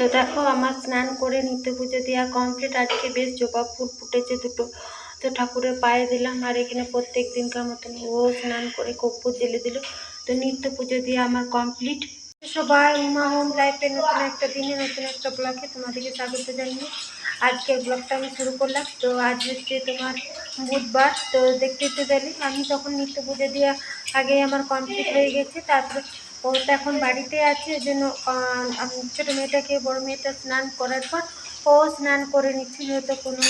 তো দেখো, আমার স্নান করে নিত্য পুজো দেওয়া কমপ্লিট আজকে বেশ জবা ফুল ফুটেছে দুটো। তো ঠাকুরের পায়ে দিলাম আর এখানে প্রত্যেক দিনকার মতন ও স্নান করে কর্পূর জেলে দিল। তো নিত্য পুজো দিয়ে আমার কমপ্লিট সবাই উমা হোম লাইফে নতুন একটা দিনে নতুন একটা ব্লগে তোমাদেরকে স্বাগত জানিয়ে আজকের ব্লগটা আমি শুরু করলাম। তো আজ হচ্ছে তোমার বুধবার। তো দেখতে তো জানি আমি তখন নিত্য পুজো দেওয়া আগে আমার কমপ্লিট হয়ে গেছে, তারপরে ও তো এখন বাড়িতে আছে ওই জন্য ছোটো মেয়েটাকে, বড় মেয়েটা স্নান করার পর ও স্নান করে নিচ্ছে, যেহেতু কোনো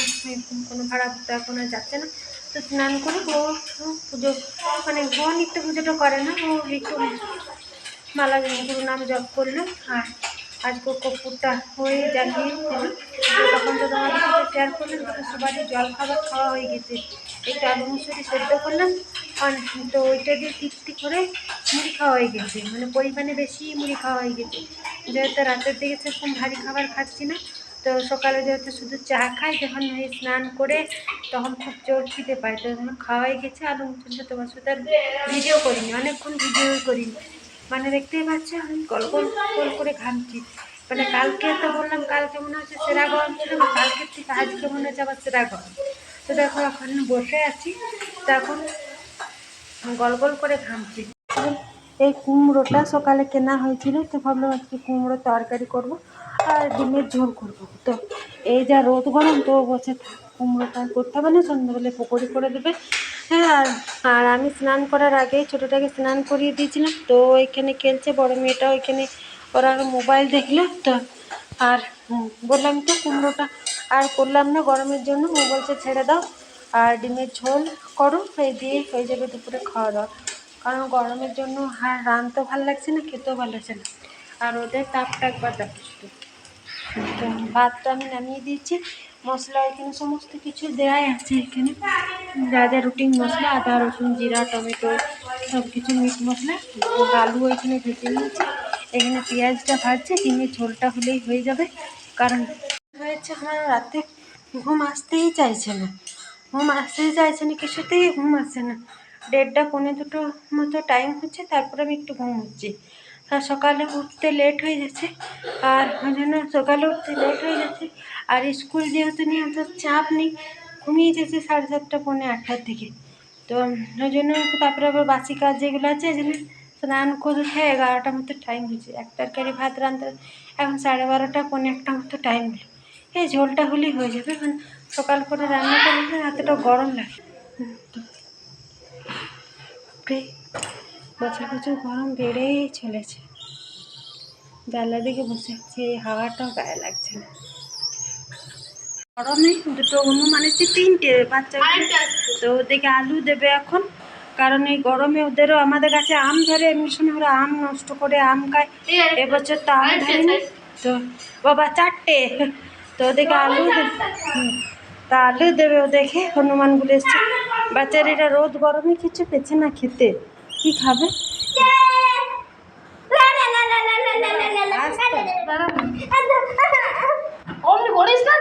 কোনো ভাড়া তো এখন আর যাচ্ছে না। তো স্নান করে ও পুজো মানে ও নিত্য পুজোটা করে না, ও একটু মালা গুরু নাম জপ করল, আর আজকে কপুরটা হয়ে জ্বালিয়ে তখন তো তোমাদের সাথে শেয়ার করলাম সবারই জল খাবার খাওয়া হয়ে গেছে। একটু আলু মুসুরি সেদ্ধ করলাম তো ওইটা দিয়ে তৃপ্তি করে মুড়ি খাওয়া হয়ে গেছে। মানে পরিমাণে বেশি মুড়ি খাওয়া হয়ে গেছে। যেহেতু রাতের দিকে সেরকম ভারী খাবার খাচ্ছি না, তো সকালে যেহেতু শুধু চা খাই, যখন স্নান করে তখন খুব জোর খিদে পায়। তো তখন খাওয়াই গেছে মুসুরিটা তোমার সাথে আর ভিডিও করিনি, অনেকক্ষণ ভিডিও করিনি। মানে দেখতেই পাচ্ছ, আমি গল গল গোল করে ঘামছি। মানে কালকে তো বললাম, কালকে মনে হচ্ছে সেরা গরম ছিল, না কালকের থেকে আজকে মনে হচ্ছে আবার সেরা গরম। তো দেখো এখন বসে আছি তো এখন গল গল করে ঘামছি। এই কুমড়োটা সকালে কেনা হয়েছিল, তো ভাবলাম আজকে কুমড়ো তরকারি করব আর ডিমের ঝোল করব। তো এই যা রোদ গরম, তো বসে কুমড়োটা করতে হবে না, সন্ধ্যাবেলায় পকোড়ি করে দেবে। হ্যাঁ আর আমি স্নান করার আগে ছোটোটাকে স্নান করিয়ে দিয়েছিলাম, তো ওইখানে খেলছে, বড় মেয়েটা ওইখানে ওরা মোবাইল দেখল, তো আর বললাম তো কুমড়োটা আর করলাম না, গরমের জন্য বলছে ছেড়ে দাও। আর ডিমের ঝোল করো এই দিয়ে হয়ে যাবে দুপুরে খাওয়া দাওয়া। কারণ গরমের জন্য আর রানতেও ভালো লাগছে না, খেতেও ভালো লাগছে না। আর ওদের তাপটা একবার দেখো তো ভাতটা আমি নামিয়ে দিয়েছি, মশলা এখানে সমস্ত কিছু দেওয়াই আছে এখানে। যা যা রুটিন মশলা, আদা, রসুন, জিরা, টমেটো সব কিছু মিট মশলা আলু এখানে ভেজে নিয়েছি। এখানে পেঁয়াজটা ভাজছে, ডিমের ঝোলটা হলেই হয়ে যাবে। কারণ হয়েছে, আমার রাতে ঘুম আসতেই চাইছে না। ঘুম আসতেই চাইছে না, কিছুতেই ঘুম আসছে না। দেড়টা পৌনে দুটো মতো টাইম হচ্ছে, তারপরে আমি একটু ঘুম হচ্ছি আর সকালে উঠতে লেট হয়ে যাচ্ছে, আর ওই জন্য সকালে উঠতে লেট হয়ে যাচ্ছে। আর স্কুল যেহেতু নিয়ে অত চাপ নেই, ঘুমিয়ে যাচ্ছে সাড়ে সাতটা পৌনে আটটার দিকে। তো ওই জন্য তারপরে আবার বাসি কাজ যেগুলো আছে এই জন্য স্নান করে খেয়ে এগারোটার মতো টাইম হয়েছে এক তরকারি, ভাত রাঁধতে এখন সাড়ে বারোটা, পৌনে একটা মতো টাইম হলো। এই ঝোলটা হলেই হয়ে যাবে এখন সকাল করে রান্না করলে এতটা গরম লাগে। বছর বছর গরম বেড়েই চলেছে। জানলার দিকে বসে আছি এই হাওয়াটাও গায়ে লাগছে না। গরমে দুটো অনুমান এসছে তিনটে বাচ্চা তো ওদেরকে আলু দেবে এখন কারণ এই গরমে ওদেরও আমাদের কাছে আম ধরে এমনি সময় ওরা আম নষ্ট করে আম খায়। এবছর তো আম ধরেনি। তো বাবা চারটে। তো ওদেরকে আলু দেবে। তা আলু দেবে ও দেখে হনুমানগুলো এসছে বাচ্চারা রোদ গরমে কিছু পেছে না খেতে কি খাবে? অমনি করিস না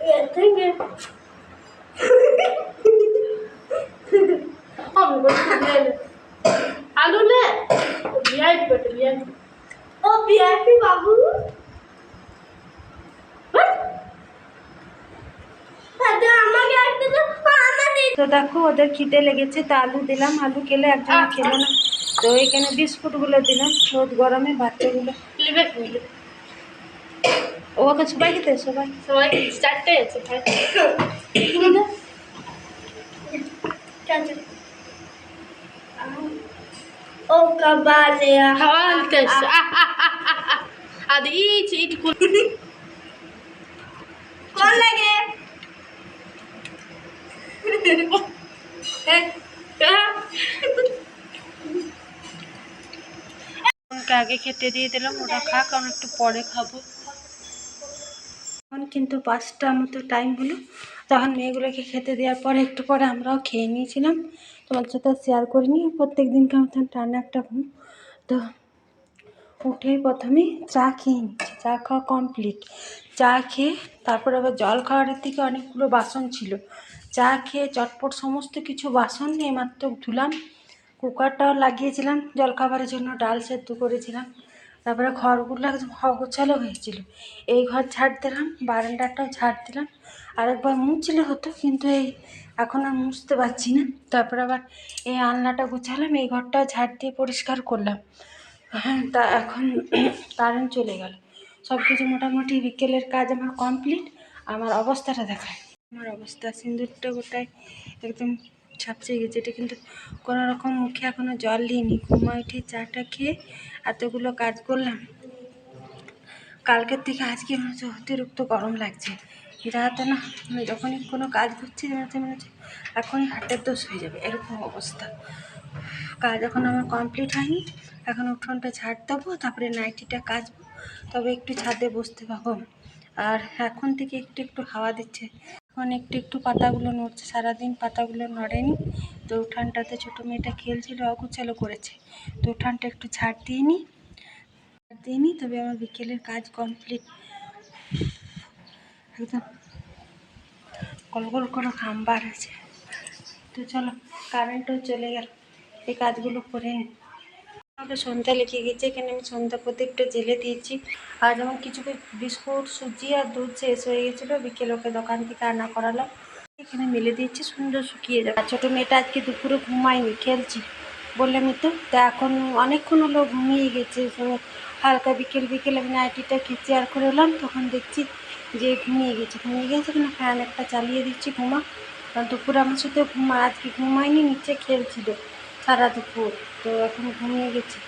না আলু আমাকে তো দেখো, ওদের খিদে লেগেছে, তো আলু দিলাম। আলু খেলে একজন খেলো না। তো এখানে বিস্কুটগুলো দিলাম, রোদ গরমে বাচ্চাগুলো। লিবে ওকে সবাই খেতে সবাই। সবাই চারটে আছে খাই ও কবালে এসছে আর ইচ ইট কুল কোন লাগে। ওকে আগে খেতে দিয়ে দিলাম ওরা খাক আমি একটু পরে খাব। কিন্তু পাঁচটা মতো টাইম হলো। তখন মেয়েগুলোকে খেতে দেওয়ার পরে একটু পরে আমরাও খেয়ে নিয়েছিলাম। তোমার সাথে শেয়ার করিনি প্রত্যেক দিনকার মতন টানা একটা তো উঠেই প্রথমে চা খেয়ে নিচ্ছি চা খাওয়া কমপ্লিট চা খেয়ে তারপর আবার জল খাওয়ারের থেকে অনেকগুলো বাসন ছিল। চা খেয়ে চটপট সমস্ত কিছু বাসন নিয়ে মাত্র ধুলাম। কুকারটাও লাগিয়েছিলাম, জলখাবারের জন্য ডাল সেদ্ধ করেছিলাম। তারপরে ঘরগুলো একদম অগোছালো হয়েছিল এই ঘর ঝাড় দিলাম, বারান্দাটাও ঝাড় দিলাম। আরেকবার মুছলে হতো, কিন্তু এই এখন আর মুছতে পারছি না। তারপর আবার এই আলনাটা গুছালাম, এই ঘরটাও ঝাড় দিয়ে পরিষ্কার করলাম। হ্যাঁ তা এখন কারেন্ট চলে গেল। সব কিছু মোটামুটি বিকেলের কাজ আমার কমপ্লিট আমার অবস্থাটা দেখায় আমার অবস্থা, সিঁদুরটা গোটায় একদম ছাপচে গেছে। এটা কিন্তু কোনো রকম মুখে এখনও জল দিইনি। ঘুমা উঠে চাটা খেয়ে এতগুলো কাজ করলাম। কালকের থেকে আজকে মনে হচ্ছে অতিরিক্ত গরম লাগছে। যাতে না মানে যখনই কোনো কাজ করছি হচ্ছে, মনে হচ্ছে এখনই হার্টের দোষ হয়ে যাবে। এরকম অবস্থা। কাজ এখন আমার কমপ্লিট হয়নি। এখন উঠোনটা ঝাড় দেবো, তারপরে নাইটিটা কাচবো। তবে একটু ছাদে বসতে পাবো আর এখন থেকে একটু একটু হাওয়া দিচ্ছে। এখন একটু একটু পাতাগুলো নড়ছে, সারাদিন পাতাগুলো নড়েনি। তো উঠানটাতে ছোটো মেয়েটা খেলছিল অগুচালো করেছে। তো উঠানটা একটু নিই ঝাড় দিয়ে নিই তবে আমার বিকেলের কাজ কমপ্লিট। একদম গোল করে খাম্বার আছে। তো চলো কারেন্টও চলে গেল। এই কাজগুলো করে নিই আমাকে সন্ধ্যা লিখে গেছে এখানে আমি সন্ধ্যা প্রদীপটা জেলে দিয়েছি। আর যেমন কিছু বিস্কুট, সুজি আর দুধ শেষ হয়ে গেছিল বিকেল ওকে দোকান থেকে আনা করালাম। এখানে মেলে দিয়েছি, সুন্দর শুকিয়ে যাবে। আর ছোটো মেয়েটা আজকে দুপুরে ঘুমায়নি, খেলছি। বললামই তো, তা এখন অনেকক্ষণ হলো ঘুমিয়ে গেছে। হালকা বিকেল বিকেল আমি নাইটিটা খেঁচে আর করে এলাম, তখন দেখছি যে ঘুমিয়ে গেছে। ঘুমিয়ে গেছে কিনা ফ্যান একটা চালিয়ে দিচ্ছি, ঘুমা। কারণ দুপুরে আমার সাথে ঘুমা, আজকে ঘুমায়নি, নিচে খেলছিল। সারা দুপুর। তো এখন ঘুমিয়ে গেছে।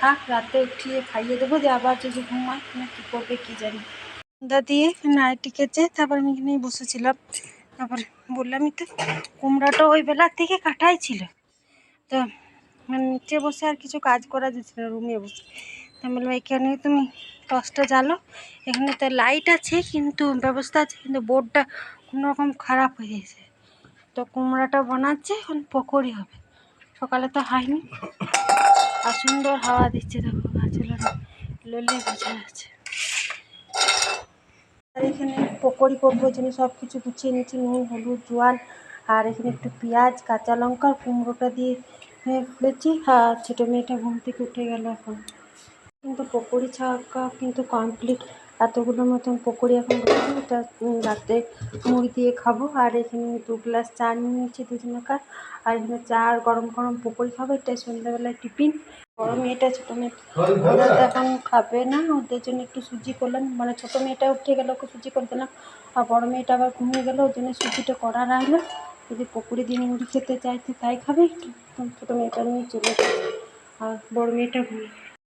থাক, রাতে উঠিয়ে খাইয়ে দেবো, যে আবার যদি ঘুমায়, না কী করবে কী জানি। সন্ধ্যা দিয়ে নাইটি কেচে তারপর আমি এখানেই বসেছিলাম। তারপর বললামই তো কুমড়াটা ওই বেলার থেকে কাটাই ছিল। তো মানে নিচে বসে আর কিছু কাজ করা যাচ্ছে না, রুমে বসে। তো আমি বললাম, এখানে তুমি টর্চটা জ্বালো। এখানে তো লাইট আছে, কিন্তু ব্যবস্থা আছে, কিন্তু বোর্ডটা কোনো রকম খারাপ হয়ে গেছে। তো কুমড়াটা বানাচ্ছে, এখন পকোড়ি হবে। সকালে তো হয়নি। আর সুন্দর হাওয়া দিচ্ছে দেখো গাছগুলো ললে বোঝা যাচ্ছে। আর এখানে পকোড়ি করব জন্য সব কিছু গুছিয়ে নিচ্ছি নুন হলুদ জোয়ান আর এখানে একটু পেঁয়াজ কাঁচা লঙ্কা কুমড়োটা দিয়ে হ্যাঁ, ফেলেছি। আর ছোটো মেয়েটা ঘুম থেকে উঠে গেল এখন। কিন্তু পকোড়ি ছাকা কিন্তু কমপ্লিট এতগুলো মতন পকোড়ি এখন রয়েছে এটা রাতে মুড়ি দিয়ে খাব। আর এখানে দু গ্লাস চা নিয়ে নিয়েছি দুজনকার। আর এখানে চা আর গরম গরম পকোড়ি খাব এটা সন্ধ্যাবেলায় টিফিন। বড় মেয়েটা ছোটো মেয়ে ওরা তো এখন খাবে না ওদের জন্য একটু সুজি করলাম। মানে ছোটো মেয়েটা উঠে গেল ওকে সুজি করে দিলাম। আর বড় মেয়েটা আবার ঘুমিয়ে গেলো ওর জন্য সুজিটা করা রাখল যদি পকোড়ি দিয়ে মুড়ি খেতে চাইতে তাই খাবে। একটু ছোটো মেয়েটা নিয়ে চলে আর বড় মেয়েটা ঘুমিয়ে